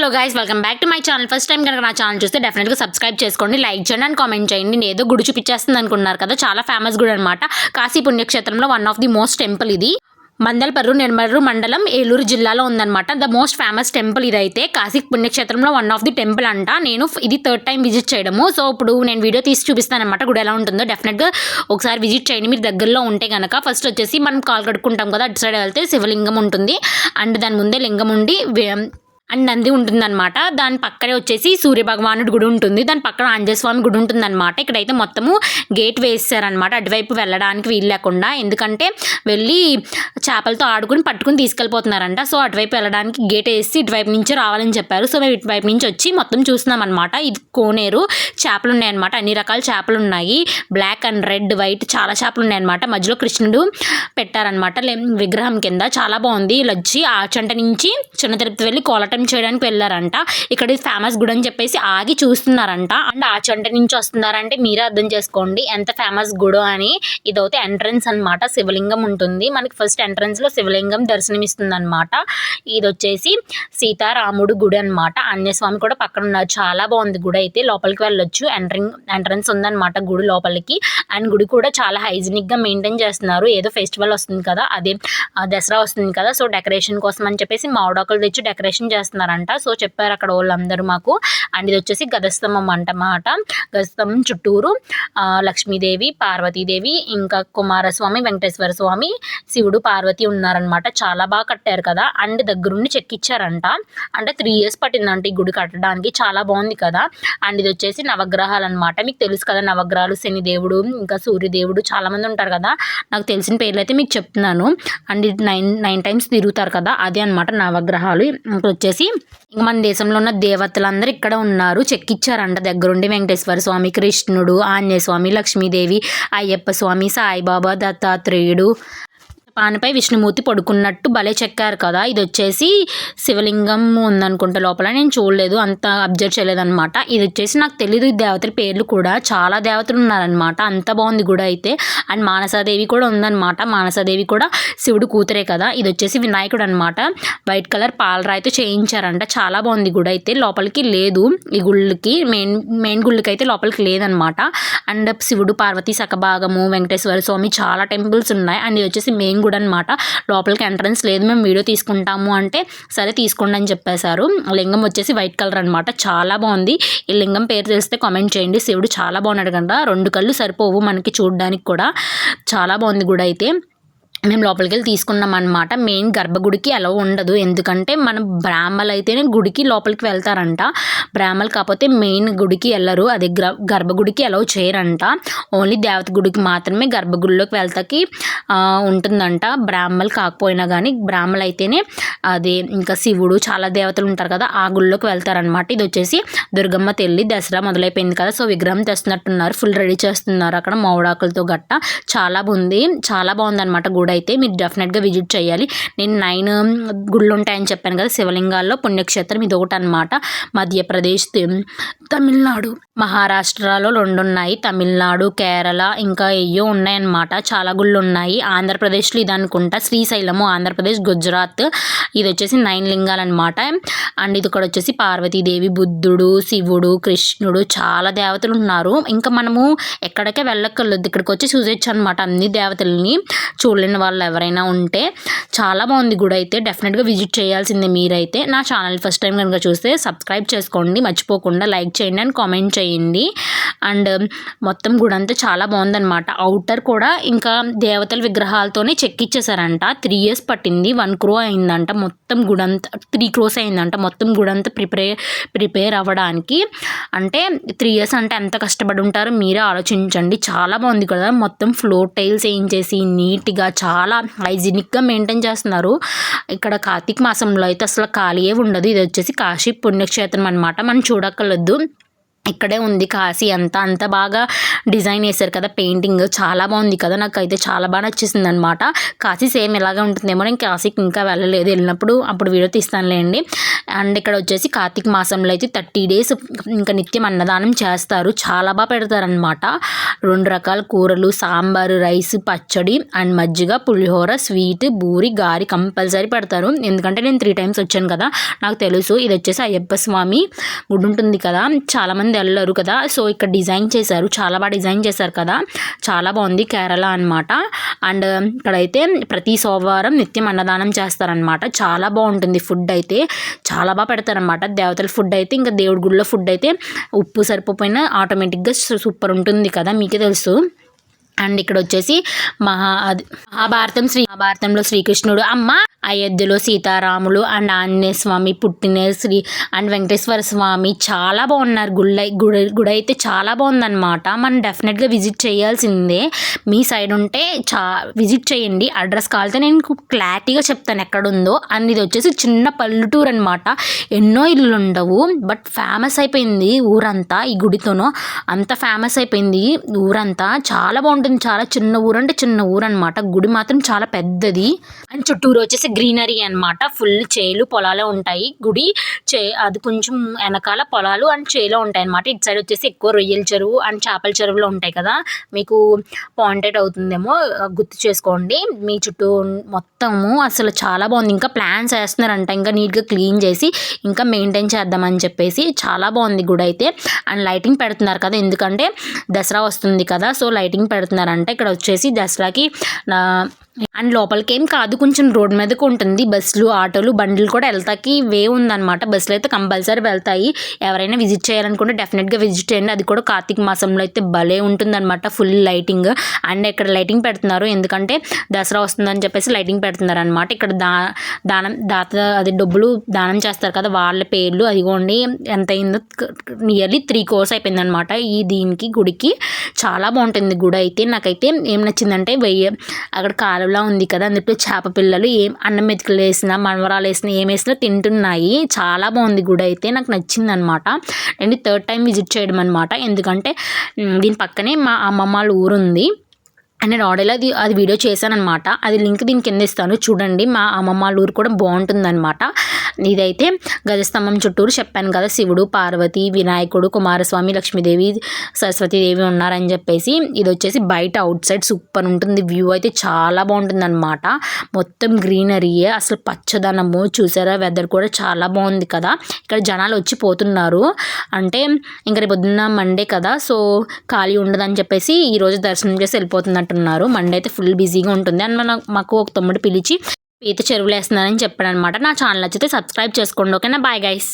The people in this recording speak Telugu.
Hello guys welcome back to my channel first time కనుక నా ఛానల్ చూస్తే డెఫినెట్గా సబ్స్క్రైబ్ చేసుకోండి లైక్ చేయండి అండ్ కామెంట్ చేయండి. నేను ఏదో గుడి చూపించేస్తుంది అనుకున్నారు కదా చాలా ఫేమస్ గుడి అనమాట కాశీ పుణ్యక్షేత్రంలో one of the most temple ఇది. మందల్పర్రు నిర్మర్రు మండలం ఏలూరు జిల్లాలో ఉందన్నమాట. ద మోస్ట్ ఫేమస్ టెంపుల్ ఇదైతే కాశీ పుణ్యక్షేత్రంలో వన్ ఆఫ్ ది టెంపుల్ అంట. నేను ఇది థర్డ్ టైం విజిట్ చేయడము. సో ఇప్పుడు నేను వీడియో తీసి చూపిస్తాను అనమాట గుడి ఎలా ఉంటుందో. డెఫినెట్గా ఒకసారి విజిట్ చేయండి. మీరు దగ్గరలో ఉంటే కనుక ఫస్ట్ వచ్చేసి మనం కాల్ కడుక్కుంటాం కదా అటు సైడ్ వెళ్తే శివలింగం ఉంటుంది. అండ్ దాని ముందే లింగం ఉండి అండ్ నంది ఉంటుందన్నమాట. దాని పక్కనే వచ్చేసి సూర్య భగవానుడి గుడి ఉంటుంది. దాని పక్కన ఆంజస్వామి గుడి ఉంటుందన్నమాట. ఇక్కడైతే మొత్తము గేట్ వేసారనమాట అటువైపు వెళ్ళడానికి వీలు లేకుండా. ఎందుకంటే వెళ్ళి చేపలతో ఆడుకుని పట్టుకుని తీసుకెళ్ళిపోతున్నారంట. సో అటువైపు వెళ్ళడానికి గేట్ వేసి ఇటువైపు నుంచి రావాలని చెప్పారు. సో మేము ఇటువైపు నుంచి వచ్చి మొత్తం చూస్తున్నాం అనమాట ఇది కోనేరు చేపలు ఉన్నాయన్నమాట. అన్ని రకాల చేపలు ఉన్నాయి. బ్లాక్ అండ్ రెడ్ వైట్ చాలా చేపలు ఉన్నాయన్నమాట. మధ్యలో కృష్ణుడు పెట్టారనమాట విగ్రహం కింద. చాలా బాగుంది. ఇలా వచ్చి ఆ చెంట నుంచి చిన్న తిరుపతి వెళ్ళి కోలటం చేయడానికి వెళ్ళారంట. ఇక్కడ ఇది ఫేమస్ గుడి అని చెప్పేసి ఆగి చూస్తున్నారంట. అండ్ ఆ చెంట నుంచి వస్తున్నారంటే మీరే అర్థం చేసుకోండి. ఎంత ఫేమస్ గుడో అని ఇదైతే ఎంట్రన్స్ అన్నమాట. శివలింగం ఉంటుంది. మనకి ఫస్ట్ ఎంట్రన్స్లో శివలింగం దర్శనమిస్తుంది అనమాట ఇది వచ్చేసి సీతారాముడు గుడి అనమాట అన్యస్వామి కూడా పక్కన ఉన్నారు. చాలా బాగుంది గుడి అయితే. లోపలికి వెళ్ళొచ్చు. ఎంట్రింగ్ ఎంట్రన్స్ ఉందన్నమాట గుడి లోపలికి. అండ్ గుడి కూడా చాలా హైజీనిక్గా మెయింటైన్ చేస్తున్నారు. ఏదో ఫెస్టివల్ వస్తుంది కదా అదే దసరా వస్తుంది కదా సో డెకరేషన్ కోసం అని చెప్పేసి మామిడాకులు తెచ్చి డెకరేషన్ చేస్తున్నారంట. సో చెప్పారు అక్కడ వాళ్ళందరూ మాకు. అండ్ ఇది వచ్చేసి గదస్తంభం అంటమాట. గదస్తంభం చుట్టూరు లక్ష్మీదేవి పార్వతీదేవి ఇంకా కుమారస్వామి వెంకటేశ్వర స్వామి శివుడు పార్వతి ఉన్నారనమాట చాలా బాగా కట్టారు కదా. అండ్ దగ్గరుండి చెక్కిచ్చారంట అంటే త్రీ ఇయర్స్ పట్టిందంట ఈ గుడి కట్టడానికి. చాలా బాగుంది కదా. అండ్ ఇది వచ్చేసి నవగ్రహాలు అనమాట మీకు తెలుసు కదా నవగ్రహాలు శనిదేవుడు ఇంకా సూర్యదేవుడు చాలామంది ఉంటారు కదా. నాకు తెలిసిన పేర్లు అయితే మీకు చెప్తున్నాను. అండ్ ఇది నైన్ నైన్ టైమ్స్ తిరుగుతారు కదా. అదే అనమాట నవగ్రహాలు. ఇంకా వచ్చేసి ఇంక మన దేశంలో ఉన్న దేవతలందరూ ఇక్కడ ఉన్నారు. చెక్కిచ్చారంట దగ్గరుండి వెంకటేశ్వర స్వామి కృష్ణుడు ఆంజనేయ స్వామి లక్ష్మీదేవి అయ్యప్ప స్వామి సాయిబాబా దత్తాత్రేయుడు పానపై విష్ణుమూర్తి పడుకున్నట్టు భలే చెక్కారు కదా. ఇది వచ్చేసి శివలింగం ఉందనుకుంటా లోపల. నేను చూడలేదు అంత అబ్జర్వ్ చేయలేదన్నమాట. ఇది వచ్చేసి నాకు తెలియదు ఈ దేవతల పేర్లు కూడా. చాలా దేవతలు ఉన్నారనమాట అంత బాగుంది గుడి అయితే. అండ్ మానసాదేవి కూడా ఉందన్నమాట. మానసాదేవి కూడా శివుడు కూతురే కదా. ఇది వచ్చేసి వినాయకుడు అనమాట వైట్ కలర్ పాలరాయితో చేయించారంట. చాలా బాగుంది గుడి అయితే. లోపలికి లేదు. ఈ గుళ్ళకి మెయిన్ మెయిన్ గుళ్ళకి అయితే లోపలికి లేదనమాట అండ్ శివుడు పార్వతి సకభాగము వెంకటేశ్వర స్వామి చాలా టెంపుల్స్ ఉన్నాయి. అండ్ ఇది వచ్చేసి మెయిన్ గుడి అనమాట లోపలికి ఎంట్రన్స్ లేదు మేము వీడియో తీసుకుంటాము అంటే సరే తీసుకోండి అని చెప్పేశారు. లింగం వచ్చేసి వైట్ కలర్ అనమాట చాలా బాగుంది. ఈ లింగం పేరు తెలిస్తే కామెంట్ చేయండి. శివుడు చాలా బాగున్నాడు కదా రెండు కళ్ళు సరిపోవు మనకి చూడడానికి కూడా. చాలా బాగుంది గుడి అయితే. మేము లోపలికి వెళ్ళి తీసుకున్నాం అనమాట మెయిన్ గర్భగుడికి అలా ఉండదు. ఎందుకంటే మన బ్రాహ్మలు అయితేనే గుడికి లోపలికి వెళ్తారంట. బ్రాహ్మలు కాకపోతే మెయిన్ గుడికి వెళ్ళరు. అది గ్ర గర్భగుడికి అలౌ చేయరంట. ఓన్లీ దేవత గుడికి మాత్రమే గర్భగుడిలోకి వెళ్తాకి ఉంటుందంట. బ్రాహ్మలు కాకపోయినా కానీ బ్రాహ్మలు అయితేనే అది ఇంకా శివుడు చాలా దేవతలు ఉంటారు కదా ఆ గుళ్ళోకి వెళ్తారనమాట ఇది వచ్చేసి దుర్గమ్మ తెల్లి దసరా మొదలైపోయింది కదా. సో విగ్రహం తెస్తున్నట్టున్నారు. ఫుల్ రెడీ చేస్తున్నారు అక్కడ మౌడాకులతో గట్ట. చాలా బాగుంది. చాలా బాగుంది అనమాట గుడి. అయితే మీరు డెఫినెట్గా విజిట్ చేయాలి. నేను నైన్ గుళ్ళు ఉంటాయని చెప్పాను కదా శివలింగాల్లో పుణ్యక్షేత్రం ఇది ఒకటి అనమాట మధ్యప్రదేశ్ తమిళనాడు మహారాష్ట్రలో రెండు ఉన్నాయి తమిళనాడు కేరళ ఇంకా ఎయ్యో ఉన్నాయన్నమాట. చాలా గుళ్ళు ఉన్నాయి ఆంధ్రప్రదేశ్లో ఇది అనుకుంటా శ్రీశైలము ఆంధ్రప్రదేశ్ గుజరాత్. ఇది వచ్చేసి నైన్ లింగాలు అనమాట అండ్ ఇది ఇక్కడ వచ్చేసి పార్వతీదేవి బుద్ధుడు శివుడు కృష్ణుడు చాలా దేవతలు ఉన్నారు ఇంకా మనము ఎక్కడికే వెళ్ళక్కర్లేదు. ఇక్కడికి వచ్చి చూసేయచ్చు అనమాట అన్ని దేవతల్ని. చూడలేని వాళ్ళు ఎవరైనా ఉంటే చాలా బాగుంది గుడి అయితే. డెఫినెట్గా విజిట్ చేయాల్సిందే మీరైతే. నా ఛానల్ ఫస్ట్ టైం కనుక చూస్తే సబ్స్క్రైబ్ చేసుకోండి మర్చిపోకుండా లైక్ చేయండి అండ్ కామెంట్ చేయండి. అండ్ మొత్తం గుడి అంతా చాలా బాగుందన్నమాట. అవుటర్ కూడా ఇంకా దేవతల విగ్రహాలతోనే చెక్కిచ్చేసారంట త్రీ ఇయర్స్ పట్టింది వన్ క్రో అయిందంట మొత్తం గుడంతా త్రీ క్రోస్ అయిందంట మొత్తం గుడంతా ప్రిపేర్ ప్రిపేర్ అవ్వడానికి. అంటే త్రీ ఇయర్స్ అంటే ఎంత కష్టపడి ఉంటారో మీరే ఆలోచించండి. చాలా బాగుంది కదా మొత్తం ఫ్లోర్ టైల్స్ వేయించేసి నీట్గా చాలా చాలా హైజీనిక్గా మెయింటైన్ చేస్తున్నారు. ఇక్కడ కార్తీక మాసంలో అయితే అసలు ఖాళీయే ఉండదు. ఇది వచ్చేసి కాశీ పుణ్యక్షేత్రం అనమాట మనం చూడక్కర్లేదు. ఇక్కడే ఉంది కాశీ. అంతా అంత బాగా డిజైన్ వేశారు కదా పెయింటింగ్ చాలా బాగుంది కదా నాకైతే చాలా బాగా నచ్చేసింది అనమాట కాశీ సేమ్ ఇలాగే ఉంటుందేమో నేను కాశీకి ఇంకా వెళ్ళలేదు వెళ్ళినప్పుడు అప్పుడు వీడియో తీస్తానులేండి. అండ్ ఇక్కడ వచ్చేసి కార్తీక మాసంలో అయితే థర్టీ డేస్ ఇంకా నిత్యం అన్నదానం చేస్తారు. చాలా బాగా పెడతారనమాట రెండు రకాల కూరలు సాంబారు రైస్ పచ్చడి అండ్ మజ్జిగ పులిహోర స్వీట్ బూరి గారి కంపల్సరీ పెడతారు. ఎందుకంటే నేను త్రీ టైమ్స్ వచ్చాను కదా నాకు తెలుసు. ఇది వచ్చేసి అయ్యప్ప స్వామి గుడి ఉంటుంది కదా చాలామంది వెళ్ళరు కదా. సో ఇక్కడ డిజైన్ చేశారు. చాలా బాగా డిజైన్ చేశారు కదా. చాలా బాగుంది కేరళ అనమాట అండ్ ఇక్కడైతే ప్రతి సోమవారం నిత్యం అన్నదానం చేస్తారనమాట చాలా బాగుంటుంది ఫుడ్ అయితే. చాలా బాగా పెడతారనమాట దేవతల ఫుడ్ అయితే. ఇంకా దేవుడి గుడిలో ఫుడ్ అయితే ఉప్పు సరిపోయినా ఆటోమేటిక్గా సూపర్ ఉంటుంది కదా. మీకే తెలుసు. అండ్ ఇక్కడ వచ్చేసి మహా అది మహాభారతం శ్రీ మహాభారతంలో శ్రీకృష్ణుడు అమ్మ అయోధ్యలో సీతారాములు అండ్ ఆంజనేయ స్వామి పుట్టిన శ్రీ అండ్ వెంకటేశ్వర స్వామి. చాలా బాగున్నారు గుళ్ళ గుడి గుడి అయితే చాలా బాగుందన్నమాట. మనం డెఫినెట్గా విజిట్ చేయాల్సిందే. మీ సైడ్ ఉంటే చా విజిట్ చేయండి. అడ్రస్ కావాలితే నేను క్లారిటీగా చెప్తాను ఎక్కడుందో. అండ్ ఇది వచ్చేసి చిన్న పల్లెటూరు అనమాట ఎన్నో ఇల్లు ఉండవు. బట్ ఫేమస్ అయిపోయింది ఊరంతా ఈ గుడితోనో. అంత ఫేమస్ అయిపోయింది ఊరంతా. చాలా బాగుంటుంది. చాలా చిన్న ఊరు అంటే చిన్న ఊరు అనమాట గుడి మాత్రం చాలా పెద్దది. అండ్ చుట్టూరు వచ్చేసి గ్రీనరీ అనమాట ఫుల్ చేలు పొలాలే ఉంటాయి. గుడి చే అది కొంచెం వెనకాల పొలాలు అండ్ చేలో ఉంటాయి అనమాట ఇటు సైడ్ వచ్చేసి ఎక్కువ రొయ్యల చెరువు అండ్ చేపల చెరువులు ఉంటాయి కదా. మీకు పాయింటెడ్ అవుతుందేమో గుర్తు చేసుకోండి. మీ చుట్టూ మొత్తము అసలు చాలా బాగుంది. ఇంకా ప్లాన్స్ వేస్తున్నారంట. ఇంకా నీట్గా క్లీన్ చేసి ఇంకా మెయింటైన్ చేద్దామని చెప్పేసి చాలా బాగుంది గుడి అయితే అండ్ లైటింగ్ పెడుతున్నారు కదా. ఎందుకంటే దసరా వస్తుంది కదా. సో లైటింగ్ పెడుతున్నారు. పెడుతున్నారంట ఇక్కడ వచ్చేసి దసరాకి నా అండ్ లోపలికి కాదు కొంచెం రోడ్ మీదకు ఉంటుంది. బస్సులు ఆటోలు బండ్లు కూడా వెళ్తాకి వే ఉందన్నమాట. బస్సులు అయితే కంపల్సరీ వెళ్తాయి. ఎవరైనా విజిట్ చేయాలనుకుంటే డెఫినెట్గా విజిట్ చేయండి. అది కూడా కార్తీక మాసంలో అయితే భలే ఉంటుందన్నమాట ఫుల్ లైటింగ్. అండ్ ఇక్కడ లైటింగ్ పెడుతున్నారు? ఎందుకంటే దసరా వస్తుందని చెప్పేసి లైటింగ్ పెడుతున్నారు అనమాట ఇక్కడ దా దానం దాత అది డబ్బులు దానం చేస్తారు కదా వాళ్ళ పేర్లు. అదిగోండి ఎంత అయిందో నియర్లీ త్రీ కోర్స్ అయిపోయిందనమాట ఈ దీనికి గుడికి. చాలా బాగుంటుంది గుడి అయితే. నాకైతే ఏం నచ్చిందంటే వెయ్యి అక్కడ కాలువలా ఉంది కదా అందులో చేప పిల్లలు ఏం అన్నం మెతుకులు వేసినా మనవరాలు వేసినా ఏం వేసినా తింటున్నాయి. చాలా బాగుంది గుడి అయితే నాకు నచ్చింది అనమాట నేను థర్డ్ టైం విజిట్ చేయడం అనమాట ఎందుకంటే దీని పక్కనే మా అమ్మమ్మ వాళ్ళ ఊరు ఉంది నేను ఆర్డర్లో అది అది వీడియో చేశానమాట అది లింక్ దీని కింద ఇస్తాను. చూడండి మా అమ్మమ్మ వాళ్ళ ఊరు కూడా బాగుంటుందన్నమాట. ఇదైతే గజస్తంభం చుట్టూరు చెప్పాను కదా శివుడు పార్వతి వినాయకుడు కుమారస్వామి లక్ష్మీదేవి సరస్వతీదేవి ఉన్నారని చెప్పేసి ఇది వచ్చేసి బయట అవుట్ సైడ్ సూపర్ ఉంటుంది. వ్యూ అయితే చాలా బాగుంటుందన్నమాట. మొత్తం గ్రీనరీయే అసలు పచ్చదనము చూసారా? వెదర్ కూడా చాలా బాగుంది కదా. ఇక్కడ జనాలు వచ్చి పోతున్నారు. అంటే ఇంకా రేపు పొద్దున్న మండే కదా సో ఖాళీ ఉండదని చెప్పేసి ఈరోజు దర్శనం చేసి అంటున్నారు మండే అయితే ఫుల్ బిజీగా ఉంటుంది. అని మన మాకు ఒక తమ్ముడు పిలిచి పీత చెరువులు వేస్తున్నానని చెప్పాడు అనమాట నా ఛానల్ నచ్చితే సబ్స్క్రైబ్ చేసుకోండి. ఓకేనా బాయ్ గైస్